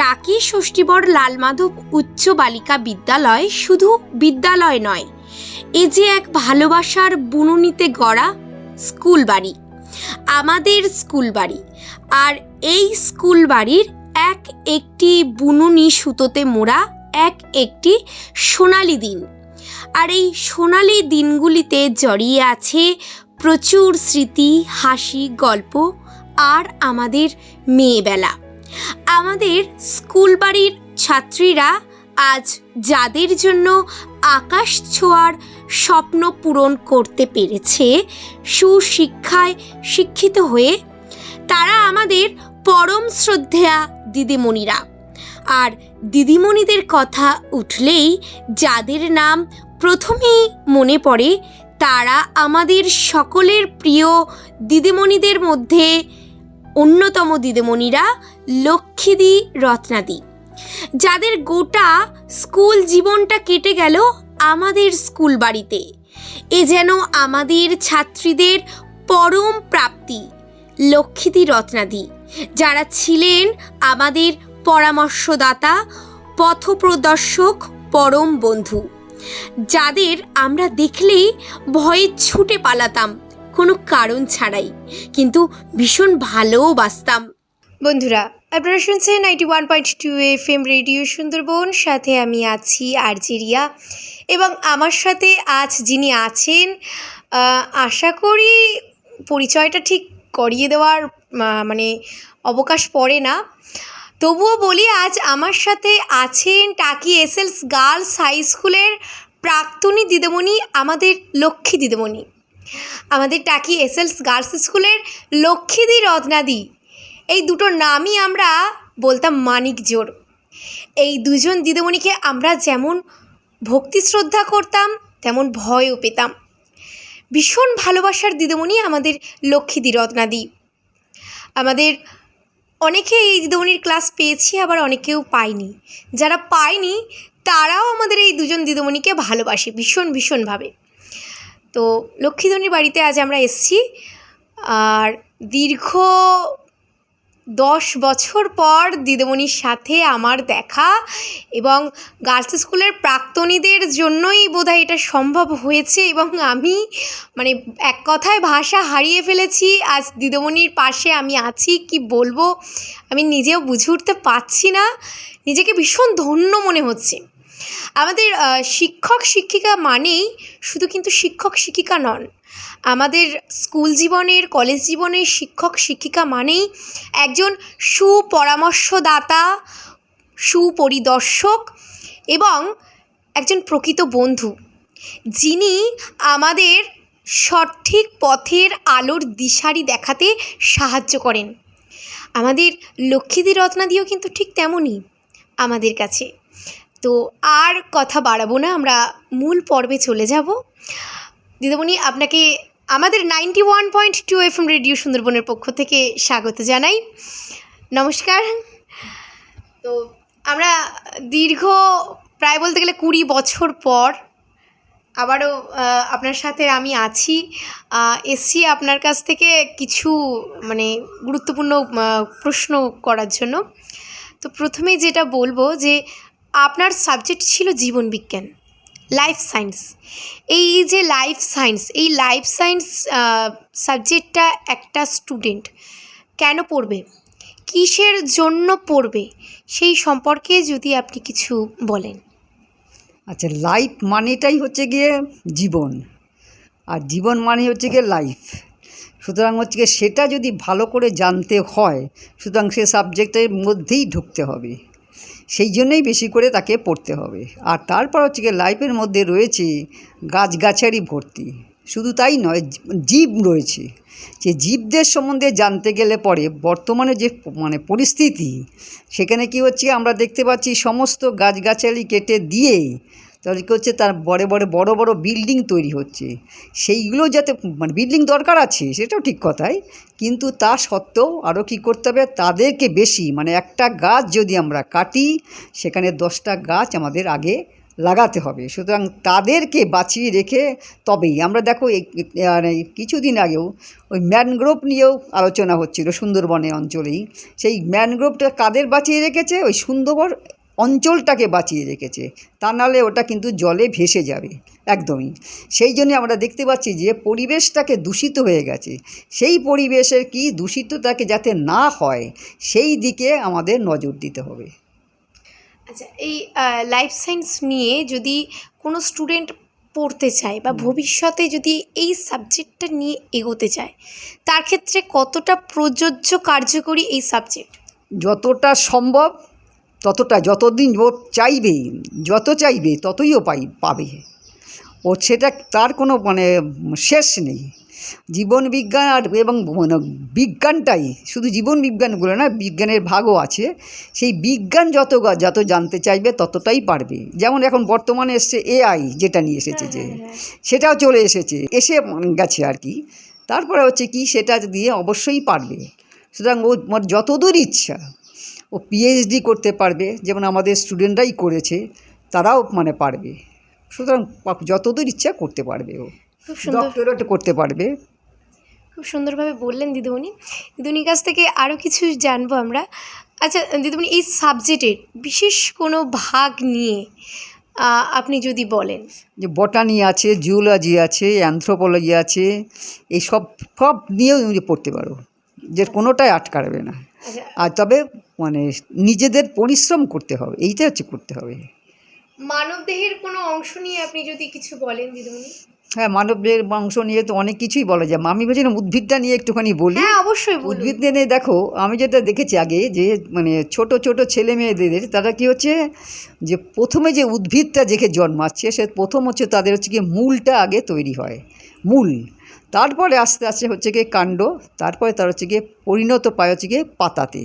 টাকি ষষ্ঠীবর লালমাধব উচ্চ বালিকা বিদ্যালয় শুধু বিদ্যালয় নয়। এ যে এক ভালোবাসার বুননিতে গড়া স্কুল বাড়ি, আমাদের স্কুল বাড়ি। আর এই স্কুল বাড়ির এক একটি বুনুনি সুতোতে মোড়া এক একটি সোনালি দিন। আর এই সোনালি দিনগুলিতে জড়িয়ে আছে প্রচুর স্মৃতি, হাসি, গল্প আর আমাদের মেয়েবেলা। আমাদের স্কুল বাড়ির ছাত্রীরা আজ যাদের জন্য আকাশ ছোঁয়ার স্বপ্ন পূরণ করতে পেরেছে, সুশিক্ষায় শিক্ষিত হয়ে, তারা আমাদের পরম শ্রদ্ধেয়া দিদিমণিরা। আর দিদিমণিদের কথা উঠলেই যাদের নাম প্রথমেই মনে পড়ে, তারা আমাদের সকলের প্রিয় দিদিমণিদের মধ্যে অন্যতম দিদিমণিরা লক্ষ্মীদি, রত্নাদি। যাদের গোটা স্কুল জীবনটা কেটে গেল আমাদের স্কুল বাড়িতে। এ যেন আমাদের ছাত্রীদের পরম প্রাপ্তি, লক্ষ্মীদি, রত্নাদি। যারা ছিলেন আমাদের পরামর্শদাতা, পথপ্রদর্শক, পরম বন্ধু। যাদের আমরা দেখলেই ভয়ে ছুটে পালাতাম, কোনো কারণ ছাড়াই, কিন্তু ভীষণ ভালোবাসতাম বন্ধুরা আপনারা শুনছেন ninety one point two F M radio Sundarban. সাথে আমি আছি আর্জেরিয়া। এবং আমার সাথে আজ যিনি আছেন আশা করি পরিচয়টা ঠিক করিয়ে দেওয়ার মানে অবকাশ পড়ে না। তবুও বলি, আজ আমার সাথে আছেন টাকি এসএলস গার্লস হাই স্কুলের প্রাক্তনী দিদিমণি, আমাদের লক্ষ্মী দিদিমণি। আমাদের টাকি এসএলস গার্লস স্কুলের লক্ষ্মীদি রত্নাদি। এই দুটো নামই আমরা বলতাম মানিক জোর। এই দুজন দিদিমণিকে আমরা যেমন ভক্তি শ্রদ্ধা করতাম, তেমন ভয়ও পেতাম। ভীষণ ভালোবাসার দিদিমণি আমাদের লক্ষ্মীদি রত্নাদি আমাদের অনেকে এই দিদিমণির ক্লাস পেয়েছি, আবার অনেকেও পায়নি যারা পায়নি, তারাও আমাদের এই দুজন দিদিমণিকে ভালোবাসে ভীষণ ভীষণভাবে তো লক্ষ্মীধনির বাড়িতে আজ আমরা এসেছি। আর দীর্ঘ দশ বছর পর দিদিমণির সাথে আমার দেখা এবং গার্লস স্কুলের প্রাক্তনীদের জন্যই বোধহয় এটা সম্ভব হয়েছে এবং আমি মানে এক কথায় ভাষা হারিয়ে ফেলেছি। আজ দিদিমণির পাশে আমি আছি, কি বলব? আমি নিজেও বুঝে উঠতে পারছি না। নিজেকে ভীষণ ধন্য মনে হচ্ছে। আমাদের শিক্ষক, শিক্ষিকা মানেই শুধু কিন্তু শিক্ষক, শিক্ষিকা নন। আমাদের স্কুল জীবনের, কলেজ জীবনের শিক্ষক, শিক্ষিকা মানেই একজন সুপরামর্শদাতা, সুপরিদর্শক এবং একজন প্রকৃত বন্ধু, যিনি আমাদের সঠিক পথের আলোর দিশারি দেখাতে সাহায্য করেন। আমাদের লক্ষ্মীদি রত্নাদিও কিন্তু ঠিক তেমনই আমাদের কাছে। তো আর কথা বাড়াবো না, আমরা মূল পর্বে চলে যাব। দিদিমণি, আপনাকে আমাদের ninety one point two F M radio সুন্দরবনের পক্ষ থেকে স্বাগত জানাই। নমস্কার। তো আমরা দীর্ঘ, প্রায় বলতে গেলে কুড়ি বছর পর আবারও আপনার সাথে আমি আছি। এসছি আপনার কাছ থেকে কিছু মানে গুরুত্বপূর্ণ প্রশ্ন করার জন্য। তো প্রথমেই যেটা বলব যে আপনার সাবজেক্ট ছিল জীবন বিজ্ঞান লাইফ সায়েন্স এই যে লাইফ সায়েন্স এই লাইফ সায়েন্স সাবজেক্টটা একটা স্টুডেন্ট কেন পড়বে? কিসের জন্য পড়বে? সেই সম্পর্কে যদি আপনি কিছু বলেন। আচ্ছা লাইফ মানেটাই হচ্ছে গিয়ে জীবন, আর জীবন মানে হচ্ছে গিয়ে লাইফ সুতরাং হচ্ছে গিয়ে সেটা যদি ভালো করে জানতে হয়, সুতরাং সে সাবজেক্টের মধ্যেই ঢুকতে হবে। সেই জন্যই বেশি করে তাকে পড়তে হবে। আর তারপর হচ্ছে গিয়ে লাইফের মধ্যে রয়েছে গাছগাছারি ভর্তি। শুধু তাই নয় জীব রয়েছে। যে জীবদের সম্বন্ধে জানতে গেলে পরে বর্তমানে যে মানে পরিস্থিতি, সেখানে কি হচ্ছে আমরা দেখতে পাচ্ছি সমস্ত গাছগাছালি কেটে দিয়ে তাহলে কী হচ্ছে? তার বড় বড় বড় বড় বিল্ডিং তৈরি হচ্ছে। সেইগুলো যাতে মানে বিল্ডিং দরকার আছে, সেটাও ঠিক কথাই। কিন্তু তা সত্ত্বেও আরও কী করতে হবে? তাদেরকে বেশি মানে একটা গাছ যদি আমরা কাটি, সেখানে দশটা গাছ আমাদের আগে লাগাতে হবে। সুতরাং তাদেরকে বাঁচিয়ে রেখে তবেই। আমরা দেখো মানে কিছুদিন আগেও ওই ম্যানগ্রোভ নিয়েও আলোচনা হচ্ছিল সুন্দরবনে অঞ্চলেই। সেই ম্যানগ্রোভটা কাদের বাঁচিয়ে রেখেছে? ওই সুন্দরবন অঞ্চলটাকে বাঁচিয়ে রেখেছে। তা নাহলে ওটা কিন্তু জলে ভেসে যাবে। একদমই। সেই জন্য আমরা দেখতে পাচ্ছি যে পরিবেশটাকে দূষিত হয়ে গেছে। সেই পরিবেশের কি দূষিতটাকে যাতে না হয় সেই দিকে আমাদের নজর দিতে হবে। আচ্ছা এই লাইফ সায়েন্স নিয়ে যদি কোনো স্টুডেন্ট পড়তে চায় বা ভবিষ্যতে যদি এই সাবজেক্টটা নিয়ে এগোতে চায় তার ক্ষেত্রে কতটা প্রযোজ্য কার্যকরী এই সাবজেক্ট যতটা সম্ভব ততটা যতদিন ও চাইবে যত চাইবে ততই ও পাই পাবে। ও সেটা তার কোনো মানে শেষ নেই। জীবন বিজ্ঞান আর এবং মানে বিজ্ঞানটাই শুধু জীবন বিজ্ঞানগুলো না বিজ্ঞানের ভাগও আছে। সেই বিজ্ঞান যত যত জানতে চাইবে ততটাই পারবে। যেমন এখন বর্তমানে এসছে এআই যেটা নিয়ে এসেছে যে সেটাও চলে এসেছে এসে গেছে আর কি। তারপরে হচ্ছে কি সেটা দিয়ে অবশ্যই পারবে। সুতরাং ও ওর যতদূর ইচ্ছা ও পিএইচডি করতে পারবে যেমন আমাদের স্টুডেন্টরাই করেছে তারাও মানে পারবে। সুতরাং যতদূর ইচ্ছা করতে পারবে ও। ডক্টরেট করতে পারবে। খুব সুন্দরভাবে বললেন দিদিমণি। দিদিমণির কাছ থেকে আরও কিছু জানব আমরা। আচ্ছা দিদিমণি এই সাবজেক্টের বিশেষ কোনো ভাগ নিয়ে আপনি যদি বলেন। যে বটানি আছে জিওলজি আছে অ্যানথ্রোপোলজি আছে এই সব সব নিয়েও তুমি পড়তে পারো যে কোনোটাই আটকাবে না। আর তবে মানে নিজেদের পরিশ্রম করতে হবে এইটা হচ্ছে করতে হবে। মানবদেহের কোনো অংশ নিয়ে আপনি যদি কিছু বলেন দিদিমণি। হ্যাঁ মানবের বংশ নিয়ে তো অনেক কিছুই বলা যায়। আমি ভেবেছিলাম উদ্ভিদটা নিয়ে একটুখানি বলি। হ্যাঁ অবশ্যই উদ্ভিদ নিয়ে দেখো আমি যেটা দেখেছি আগে যে মানে ছোট ছোট ছেলে মেয়েদের তারা কি হচ্ছে যে প্রথমে যে উদ্ভিদটা দেখে জন্মাচ্ছে সে প্রথম হচ্ছে তাদের হচ্ছে কি মূলটা আগে তৈরি হয়। মূল। তারপরে আস্তে আস্তে হচ্ছে গিয়ে কাণ্ড তারপরে তার হচ্ছে গিয়ে পরিণত পায় হচ্ছে গিয়ে পাতাতে।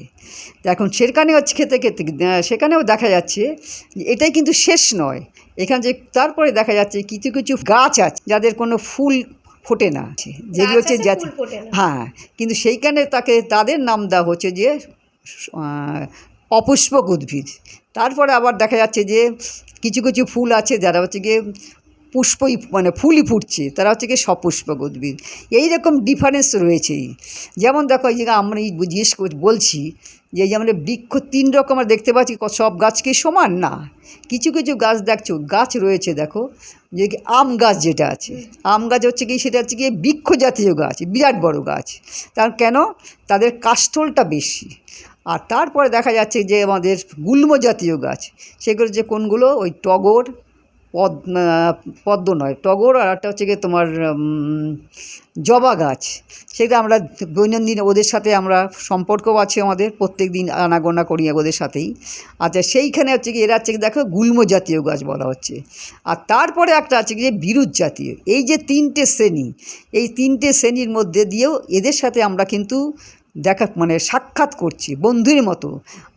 এখন সেখানে হচ্ছে খেতে খেতে সেখানেও দেখা যাচ্ছে এটাই কিন্তু শেষ নয়। এখানে যে তারপরে দেখা যাচ্ছে কিছু কিছু গাছ আছে যাদের কোনো ফুল ফোটে না। যেগুলো হচ্ছে জাতি হ্যাঁ কিন্তু সেইখানে তাকে তাদের নাম দেওয়া হচ্ছে যে অপুষ্পক উদ্ভিদ। তারপরে আবার দেখা যাচ্ছে যে কিছু কিছু ফুল আছে যারা হচ্ছে গিয়ে পুষ্পই মানে ফুলই ফুটছে, তারা হচ্ছে গিয়ে সপুষ্পক উদ্ভিদ। এই রকম ডিফারেন্স রয়েছেই। যেমন দেখো, এই যে আমরা জিজ্ঞেস বলছি যে এই যে বৃক্ষ তিন রকমের দেখতে পাচ্ছি সব গাছ কি সমান? না। কিছু কিছু গাছ দেখছ, গাছ রয়েছে দেখো, যে কি আম গাছ যেটা আছে। আম গাছ হচ্ছে কি সেটা হচ্ছে কি বৃক্ষ জাতীয় গাছ, বিরাট বড় গাছ। তার কেন? তাদের কাষ্ঠলটা বেশি। আর তারপরে দেখা যাচ্ছে যে আমাদের গুল্ম জাতীয় গাছ, সেগুলো যে কোনগুলো? ওই টগর পদ পদ্ম নয়, টগর আর একটা হচ্ছে গিয়ে তোমার জবা গাছ। সেটা আমরা দৈনন্দিন ওদের সাথে আমরা সম্পর্কও আছে আমাদের প্রত্যেক দিন আনাগোনা করি ওদের সাথেই। আচ্ছা সেইখানে হচ্ছে কি এরা হচ্ছে দেখো গুল্ম জাতীয় গাছ বলা হচ্ছে। আর তারপরে একটা আছে কি যে বিরুৎ জাতীয়। এই যে তিনটে শ্রেণি, এই তিনটে শ্রেণির মধ্যে দিয়েও এদের সাথে আমরা কিন্তু দেখা মানে সাক্ষাৎ করছি বন্ধুর মতো।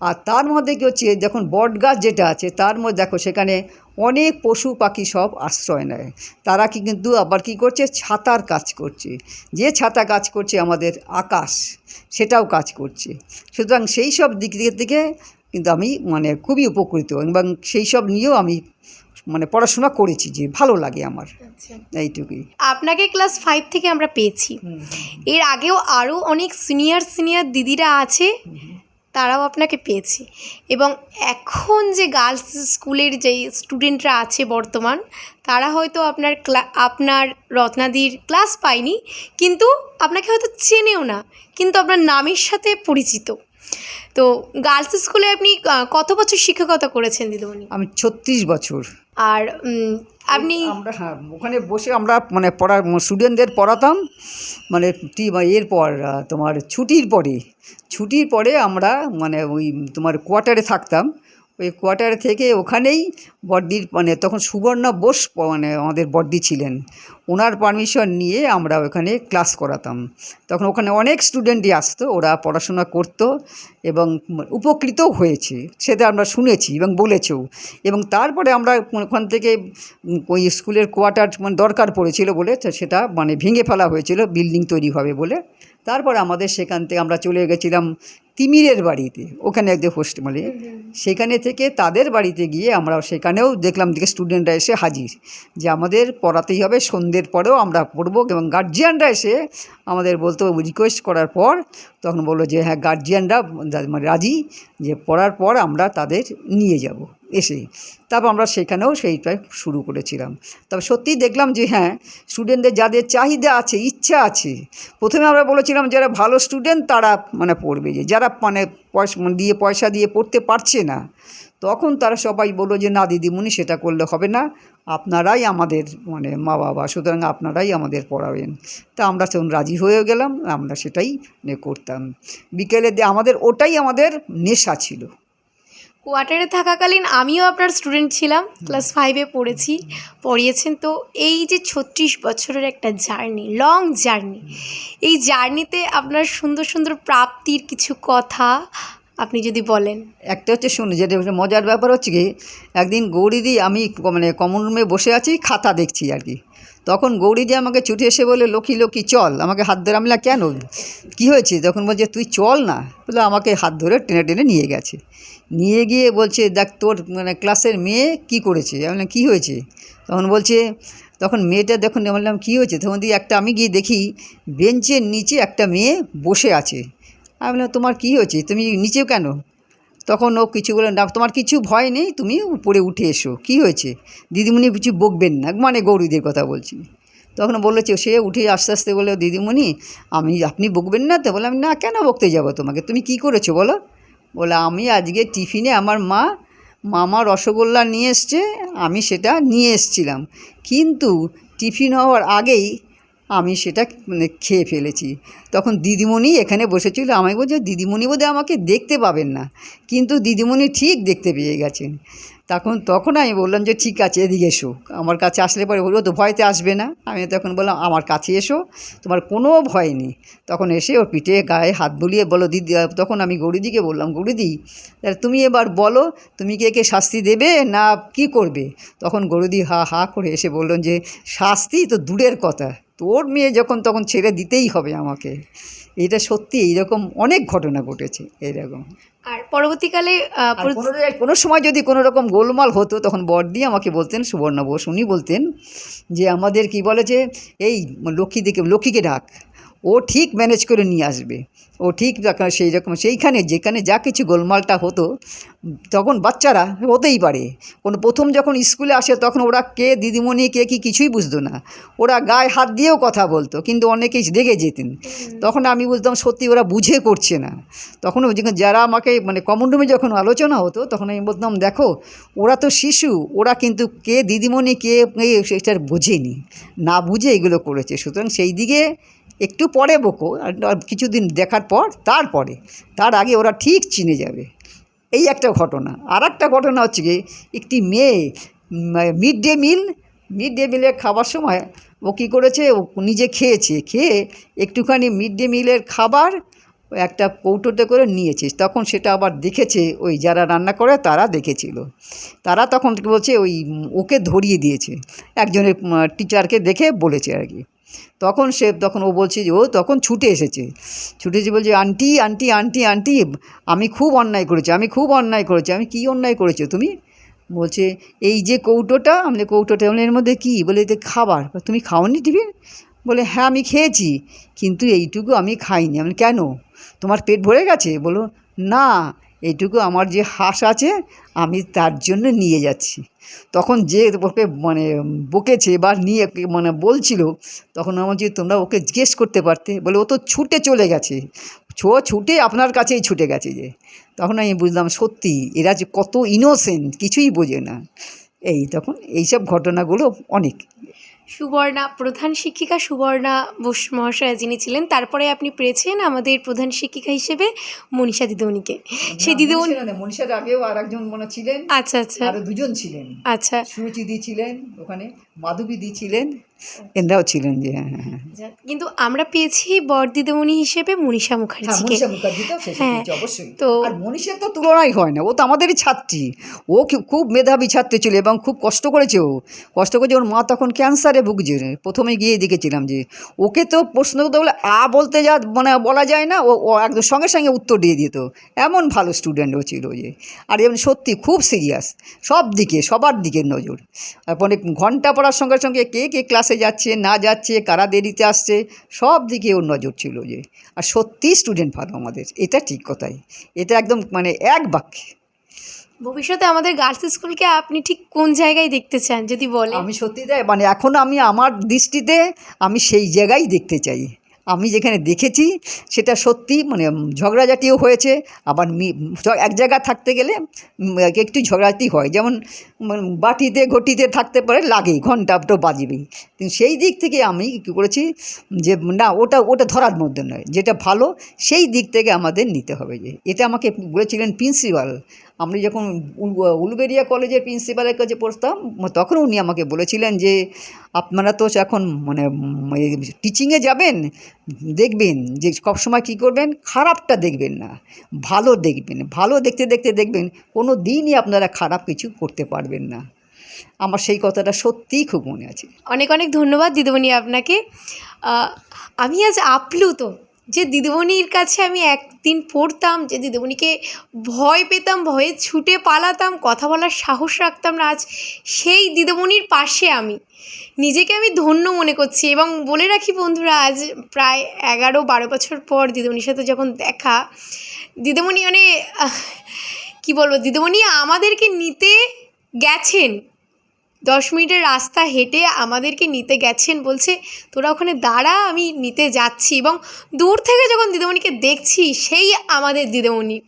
আর তার মধ্যে কী হচ্ছে, যখন বট গাছ যেটা আছে, তার মধ্যে দেখো সেখানে অনেক পশু পাখি সব আশ্রয় নেয়। তারা কি কিন্তু আবার কি করছে? ছাতার কাজ করছে। যে ছাতা কাজ করছে আমাদের আকাশ সেটাও কাজ করছে। সুতরাং সেই সব দিক দিক থেকে কিন্তু আমি মানে খুবই উপকৃত এবং সেই সব নিয়েও আমি মানে পড়াশোনা করেছি যে ভালো লাগে আমার। আচ্ছা। এইটুকুই। আপনাকে ক্লাস ফাইভ থেকে আমরা পেয়েছি। এর আগেও আরও অনেক সিনিয়র সিনিয়র দিদিরা আছে। তারাও আপনাকে পেয়েছি। এবং এখন যে গার্লস স্কুলের যে স্টুডেন্টরা আছে বর্তমান তারা হয়তো আপনার ক্লা আপনার রত্নাদির ক্লাস পায়নি কিন্তু আপনাকে হয়তো চেনেও না কিন্তু আপনার নামের সাথে পরিচিত। তো গার্লস স্কুলে আপনি কত বছর শিক্ষকতা করেছেন দিদিমণি? আমি ছত্রিশ বছর। আর আপনি আমরা হ্যাঁ ওখানে বসে আমরা মানে পড়া স্টুডেন্টদের পড়াতাম মানে টি- এরপর তোমার ছুটির পরে ছুটির পরে আমরা মানে ওই তোমার কোয়ার্টারে থাকতাম। ওই কোয়ার্টার থেকে ওখানেই বড্ডির মানে তখন সুবর্ণা বোস মানে আমাদের বড্ডি ছিলেন। ওনার পারমিশন নিয়ে আমরা ওখানে ক্লাস করাতাম। তখন ওখানে অনেক স্টুডেন্টই আসতো, ওরা পড়াশোনা করতো এবং উপকৃতও হয়েছে। সেটা আমরা শুনেছি এবং বলেছেও। এবং তারপরে আমরা ওখান থেকে ওই স্কুলের কোয়ার্টার মানে দরকার পড়েছিল বলে, সেটা মানে ভেঙে ফেলা হয়েছিল বিল্ডিং তৈরি হবে বলে। তারপরে আমাদের সেখান থেকে আমরা চলে গেছিলাম তিমিরের বাড়িতে ওখানে একদম হোস্টেলে সেখানে থেকে তাদের বাড়িতে গিয়ে আমরা সেখানেও দেখলাম দিকে স্টুডেন্টরা এসে হাজির যে আমাদের পড়াতেই হবে সন্ধ্যের পরেও আমরা পড়ব এবং গার্জিয়ানরা এসে আমাদের বলতো রিকোয়েস্ট করার পর তখন বলল যে হ্যাঁ গার্জিয়ানরা মানে রাজি যে পড়ার পর আমরা তাদের নিয়ে যাব। এসে তারপর আমরা সেখানেও সেইটাই শুরু করেছিলাম। তবে সত্যিই দেখলাম যে হ্যাঁ স্টুডেন্টদের যাদের চাহিদা আছে, ইচ্ছা আছে, প্রথমে আমরা বলেছিলাম যারা ভালো স্টুডেন্ট তারা মানে পড়বে যে, যারা মানে পয়সা মানে দিয়ে পয়সা দিয়ে পড়তে পারছে না, তখন তারা সবাই বলল যে, না দিদিমণি, সেটা করলে হবে না। আপনারাই আমাদের মানে মা বাবা সুতরাং আপনারাই আমাদের পড়াবেন। তা আমরা তখন রাজি হয়ে গেলাম, আমরা সেটাই করতাম। বিকেলে আমাদের ওটাই আমাদের নেশা ছিল। কোয়ার্টারে থাকাকালীন আমিও আপনার স্টুডেন্ট ছিলাম ক্লাস ফাইভে পড়েছি পড়িয়েছেন। তো এই যে ছত্রিশ বছরের একটা জার্নি লং জার্নি এই জার্নিতে আপনার সুন্দর সুন্দর প্রাপ্তির কিছু কথা আপনি যদি বলেন। একটা হচ্ছে শুনে যেটা মজার ব্যাপার হচ্ছে কি একদিন গৌরীদি আমি মানে কমন রুমে বসে আছি খাতা দেখছি আর কি। তখন গৌরীদি আমাকে ছুটে এসে বলে, লক্ষ্মী লক্ষ্মী, চল। আমাকে হাত ধরে আমি কেন? কি হয়েছে? তখন বলছে, তুই চল না। বলে আমাকে হাত ধরে টেনে টেনে নিয়ে গেছে। নিয়ে গিয়ে বলছে, দেখ, তোর মানে ক্লাসের মেয়ে কি করেছে? আমি কী হয়েছে? তখন বলছে, তখন মেয়েটা দেখুন বললাম, কী হয়েছে? তখন দিয়ে একটা আমি গিয়ে দেখি, বেঞ্চের নিচে একটা মেয়ে বসে আছে। আমি বললাম, তোমার কী হয়েছে? তুমি নিচেও কেন? তখন ও কিছু বলে না, তোমার কিছু ভয় নেই, তুমি উপরে উঠে এসো। কি হয়েছে? দিদিমণি কিছু বকবেন না মানে গৌরীদের কথা বলছি তখন বলেছে সে উঠে আস্তে আস্তে বলে দিদিমণি, আমি, আপনি বকবেন না তো? বললাম, না, কেন বকতে যাব তোমাকে? তুমি কি করেছ বলো? বলে আমি আজকে টিফিনে আমার মা, মামা রসগোল্লা নিয়ে এসছে, আমি সেটা নিয়ে এসছিলাম। কিন্তু টিফিন হওয়ার আগেই আমি সেটা মানে খেয়ে ফেলেছি। তখন দিদিমণি এখানে বসেছিল, আমায় বলছে, দিদিমণি বোধহয় আমাকে দেখতে পাবেন না। কিন্তু দিদিমণি ঠিক দেখতে পেয়ে গেছেন। তখন তখন আমি বললাম যে, ঠিক আছে, এদিকে এসো। আমার কাছে আসলে পরে বলব তো ভয়তে আসবে না? আমি তখন বললাম, আমার কাছে এসো, তোমার কোনো ভয় নেই। তখন এসে ওর পিঠে গায়ে হাত বুলিয়ে বলো দিদি, তখন আমি গরুদিকে বললাম, গরুদি তাহলে তুমি এবার বলো, তুমি কি একে শাস্তি দেবে না কি করবে? তখন গরুদি হা হা করে এসে বললেন যে, শাস্তি তো দূরের কথা। তোর মেয়ে যখন তখন ছেড়ে দিতেই হবে আমাকে। এটা সত্যি এইরকম অনেক ঘটনা ঘটেছে এইরকম। আর পরবর্তীকালে কোনো সময় যদি কোনো রকম গোলমাল হতো তখন বড়দি আমাকে বলতেন সুবর্ণা বোস উনি বলতেন যে আমাদের কি বলে যে এই লক্ষ্মী দিকে লক্ষ্মীকে ডাক। ও ঠিক ম্যানেজ করে নিয়ে আসবে। ও ঠিক সেই রকম সেইখানে যেখানে যা কিছু গোলমালটা হতো তখন বাচ্চারা হতেই পারে। কোনো প্রথম যখন স্কুলে আসে তখন ওরা কে দিদিমণি কে কি কিছুই বুঝতো না। ওরা গায়ে হাত দিয়েও কথা বলতো কিন্তু অনেকেই রেগে যেতেন। তখন আমি বুঝতাম সত্যি ওরা বুঝে করছে না। তখন যারা আমাকে মানে কমন রুমে যখন আলোচনা হতো তখন আমি বলতাম দেখো ওরা তো শিশু ওরা কিন্তু কে দিদিমণি কে এই সেটা বোঝেনি। না বুঝে এগুলো করেছে। সুতরাং সেই দিকে একটু পরে বকো কিছুদিন দেখার পর তারপরে, তার আগে ওরা ঠিক চিনে যাবে। এই একটা ঘটনা। আর একটা ঘটনা হচ্ছে কি একটি মেয়ে mid day meal mid day মিলের খাবার সময় ও কী করেছে, ও নিজে খেয়েছে, খেয়ে একটুখানি মিড ডে মিলের খাবার একটা কৌটোতে করে নিয়েছে। তখন সেটা আবার দেখেছে, ওই যারা রান্না করে তারা দেখেছিল। তারা তখন বলছে, ওই ওকে ধরিয়ে দিয়েছে। একজনের টিচারকে দেখে বলেছে আর কি। তখন সে, তখন ও বলছে যে, ও তখন ছুটে এসেছে। ছুটে এসে বলছে, আন্টি আন্টি আন্টি আন্টি, আমি খুব অন্যায় করেছি, আমি খুব অন্যায় করেছি, আমি কী অন্যায় করেছ তুমি? বলছে, এই যে কৌটোটা, আমি কৌটোটা এর মধ্যে কী? বলে, এতে খাবার। তুমি খাওনি টিফিন বলে হ্যাঁ আমি খেয়েছি, কিন্তু এইটুকু আমি খাইনি। আমি কেন? তোমার পেট ভরে গেছে? বলো না এইটুকু আমার যে হাঁস আছে, আমি তার জন্য নিয়ে যাচ্ছি। তখন যে ওকে মানে বকেছে বা নিয়ে মানে বলছিল, তখন আমার যে তোমরা ওকে জিজ্ঞেস করতে পারতে? বলে, ও তো ছুটে চলে গেছে। ছো ছুটে আপনার কাছেই ছুটে গেছে যে। তখন আমি বুঝলাম, সত্যি, এরা যে কত ইনোসেন্ট কিছুই বোঝে না। এই তখন এইসব ঘটনাগুলো অনেক সুবর্ণা প্রধান শিক্ষিকা সুবর্ণা বোস মহাশয়া যিনি ছিলেন তারপরে আপনি পেয়েছেন আমাদের প্রধান শিক্ষিকা হিসেবে মনীষা দিদিমণিকে। সেই দিদিমণি মনীষার আগেও আর একজন মনে ছিলেন। আচ্ছা আচ্ছা। দুজন ছিলেন। আচ্ছা। সুরুচিদি ছিলেন ওখানে মাধবী দি ছিলেন। এনারাও ছিলেন যে হ্যাঁ হ্যাঁ হ্যাঁ। কিন্তু আমরা পেয়েছি বরদিদিমণি হিসেবে মনীষা হ্যাঁ মুখার্জিকে মনীষা মুখার্জিটাও শেষে হ্যাঁ, অবশ্যই। তো- আর মনীষার তো তুলনাই হয় না ও তো আমাদেরই ছাত্রী। ও খুব মেধাবী ছাত্রী ছিল এবং খুব কষ্ট করেছে ও। কষ্ট করেছে ওর মা তখন ক্যান্সারে ভুগছে। প্রথমে গিয়ে দেখেছিলাম যে ওকে তো প্রশ্ন করতে বলে আ বলতে যা মানে বলা যায় না ও একদম সঙ্গে সঙ্গে উত্তর দিয়ে দিত। এমন ভালো স্টুডেন্ট ও ছিল যে। আর এমন সত্যি খুব সিরিয়াস সব দিকে সবার দিকে নজর। তারপরে ঘণ্টা পড়ার সঙ্গে সঙ্গে কে কে ক্লাসে যাচ্ছে না যাচ্ছে কারা দেরিতে আসছে সব দিকে ওর নজর ছিল যে। আর সত্যি স্টুডেন্ট ভালো আমাদের এটা ঠিক কথাই। এটা একদম মানে এক বাক্যে। ভবিষ্যতে আমাদের গার্লস স্কুলকে আপনি ঠিক কোন জায়গায় দেখতে চান যদি বলেন? আমি সত্যি তাই মানে এখন আমি আমার দৃষ্টিতে আমি সেই জায়গায় দেখতে চাই। আমি যেখানে দেখেছি, সেটা সত্যি মানে ঝগড়াঝাটিও হয়েছে। আবার এক জায়গা থাকতে গেলে একটু ঝগড়াঝাটি হয়। যেমন বাটিতে, ঘটিতে থাকতে পারে লাগে ঘণ্টা তো বাজবেই। কিন্তু সেই দিক থেকে আমি কী করেছি, যে, না, ওটা ওটা ধরার মধ্যে নয়। যেটা ভালো, সেই দিক থেকে আমাদের নিতে হবে যে, এটা আমাকে বলেছিলেন প্রিন্সিপাল। আমি যখন উল- উলবেরিয়া কলেজের প্রিন্সিপালের কাছে পড়তাম তখন উনি আমাকে বলেছিলেন যে, আপনারা তো এখন মানে টিচিংয়ে যাবেন, দেখবেন যে সবসময় কী করবেন, খারাপটা দেখবেন না, ভালো দেখবেন, ভালো দেখতে দেখতে দেখবেন, কোনো দিনই আপনারা খারাপ কিছু করতে পারবেন না। আমার সেই কথাটা সত্যিই খুব মনে আছে। অনেক অনেক ধন্যবাদ দিদিমণি আপনাকে। আমি আজ আপ্লুত। যে দিদিমণির কাছে আমি একদিন পড়তাম, যে দিদিমণিকে ভয় পেতাম, ভয়ে ছুটে পালাতাম, কথা বলার সাহস রাখতাম না, আজ সেই দিদিমণির পাশে আমি। নিজেকে আমি ধন্য মনে করছি এবং বলে রাখি বন্ধুরা, আজ প্রায় এগারো বারো বছর পর দিদিমণির সাথে যখন দেখা, দিদিমণি মানে কী বলব, দিদিমণি আমাদেরকে নিতে গেছেন। দশ মিনিটের রাস্তা হেঁটে আমাদেরকে নিতে গেছেন বলছে, তোরা ওখানে দাঁড়া, আমি নিতে যাচ্ছি। এবং দূর থেকে যখন দিদিমণিকে দেখছি, সেই আমাদের দিদিমণি।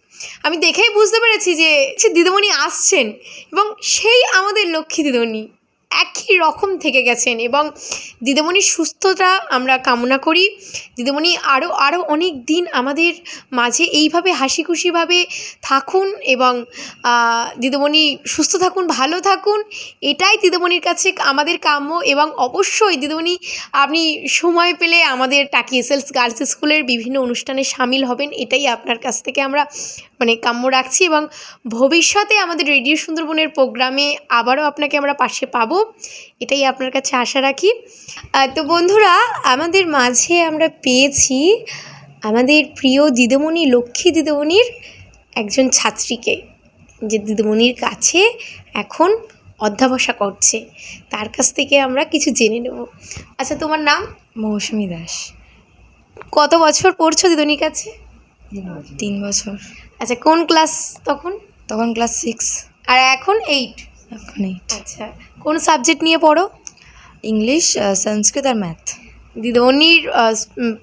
আমি দেখেই বুঝতে পেরেছি যে দিদিমণি আসছেন এবং সেই আমাদের লক্ষ্মী দিদিমণি। একই রকম থেকে গেছেন এবং দিদিমণির সুস্থতা আমরা কামনা করি। দিদিমণি আরও আরও অনেক দিন আমাদের মাঝে এইভাবে হাসি খুশিভাবে থাকুন এবং দিদিমণি সুস্থ থাকুন, ভালো থাকুন। এটাই দিদিমণির কাছে আমাদের কাম্য এবং অবশ্যই দিদিমণি আপনি সময় পেলে আমাদের টাকি এসএলস গার্লস স্কুলের বিভিন্ন অনুষ্ঠানে সামিল হবেন। এটাই আপনার কাছ থেকে আমরা মানে কাম্য রাখছি এবং ভবিষ্যতে আমাদের রেডিও সুন্দরবনের প্রোগ্রামে আবারও আপনাকে আমরা পাশে পাবো এটাই আপনার কাছে আশা রাখি। তো বন্ধুরা আমাদের মাঝে আমরা পেয়েছি আমাদের প্রিয় দিদিমণি লক্ষ্মী দিদিমণির একজন ছাত্রীকে যে দিদিমণির কাছে এখন অধ্যাবসা করছে তার কাছ থেকে আমরা কিছু জেনে নেব। আচ্ছা তোমার নাম? মৌসুমি দাস। কত বছর পড়ছো দিদিমণির কাছে? তিন বছর। আচ্ছা কোন ক্লাস তখন? তখন ক্লাস সিক্স। আর এখন এইট এখন এইট আচ্ছা কোন সাবজেক্ট নিয়ে পড়ো? ইংলিশ সংস্কৃত আর ম্যাথ। দিদিমণির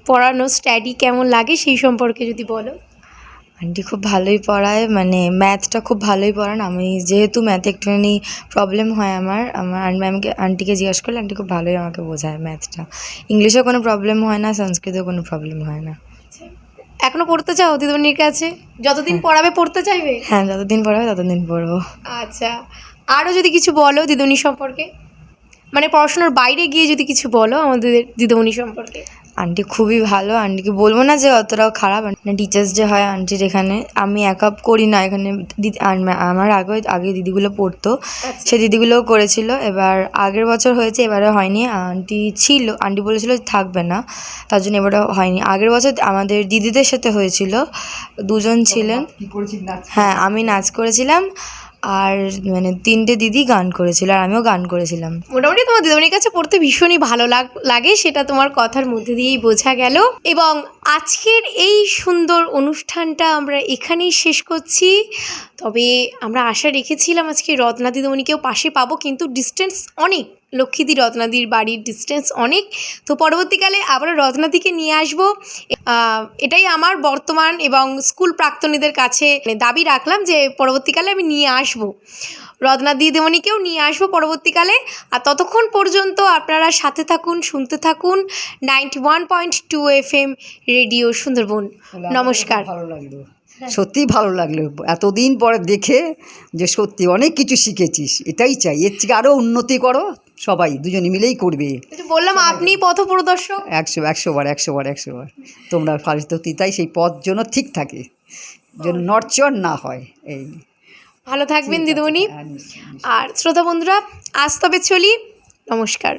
পড়ানো স্টাডি কেমন লাগে সেই সম্পর্কে যদি বলো? আন্টি খুব ভালোই পড়ায় মানে ম্যাথটা খুব ভালোই পড়ান। আমি যেহেতু ম্যাথে একটুখানি প্রবলেম হয় আমার আমার ম্যামকে আন্টিকে জিজ্ঞেস করলে আন্টি খুব ভালোই আমাকে বোঝায় ম্যাথটা। ইংলিশেও কোনো প্রবলেম হয় না সংস্কৃতেও কোনো প্রবলেম হয় না। এখনও পড়তে চাও দিদিমণির কাছে? যতদিন পড়াবে পড়তে চাইবে? হ্যাঁ যতদিন পড়াবে ততদিন পড়ব। আচ্ছা। আরও যদি কিছু বলো দিদিমণি সম্পর্কে? মানে পড়াশোনার বাইরে গিয়ে যদি কিছু বলো আমাদের দিদিমণি সম্পর্কে। আন্টি খুবই ভালো। আন্টিকে বলব না যে অতটাও খারাপ। টিচার্স যে হয় আন্টির এখানে আমি একা করি না। এখানে আমার আগে আগে দিদিগুলো পড়তো। সে দিদিগুলোও করেছিল। এবার আগের বছর হয়েছে এবারে হয়নি। আন্টি ছিল আন্টি বলেছিল থাকবে না। তার জন্য এবারে হয়নি। আগের বছর আমাদের দিদিদের সাথে হয়েছিল। দুজন ছিলেন। হ্যাঁ আমি নাচ করেছিলাম। আর মানে তিনটে দিদি গান করেছিল আর আমিও গান করেছিলাম। মোটামুটি তোমার দিদিমণির কাছে পড়তে ভীষণই ভালো লাগ সেটা তোমার কথার মধ্যে দিয়েই বোঝা গেল। এবং আজকের এই সুন্দর অনুষ্ঠানটা আমরা এখানেই শেষ করছি। তবে আমরা আশা রেখেছিলাম আজকে রত্না দিদিমণিকেও পাশে পাবো, কিন্তু ডিস্টেন্স অনেক। লক্ষ্মীদি রত্নাদির বাড়ির ডিস্টেন্স অনেক। তো পরবর্তীকালে আবারও রত্নাদিকে নিয়ে আসব। এটাই আমার বর্তমান এবং স্কুল প্রাক্তনীদের কাছে দাবি রাখলাম যে পরবর্তীকালে আমি নিয়ে আসব। রত্না দিদিমণিকেও নিয়ে আসব পরবর্তীকালে। আর ততক্ষণ পর্যন্ত আপনারা সাথে থাকুন শুনতে থাকুন ninety one point two F M radio Sundarban. নমস্কার। ভালো লাগল। সত্যিই ভালো লাগল। এতদিন পরে দেখে যে সত্যি অনেক কিছু শিখেছিস এটাই চাই। এর থেকে আরও উন্নতি করো সবাই দুজনে মিলেই করবে। বললাম আপনি পথ প্রদর্শক একশো একশো বার একশো বার একশো বার। তোমরা ফার্স্ট তাই সেই পথ যেন ঠিক থাকে যেন নড়চড় না হয় এই। ভালো থাকবেন দিদিমণি। হ্যাঁ। আর শ্রোতা বন্ধুরা আজ তবে চলি। নমস্কার।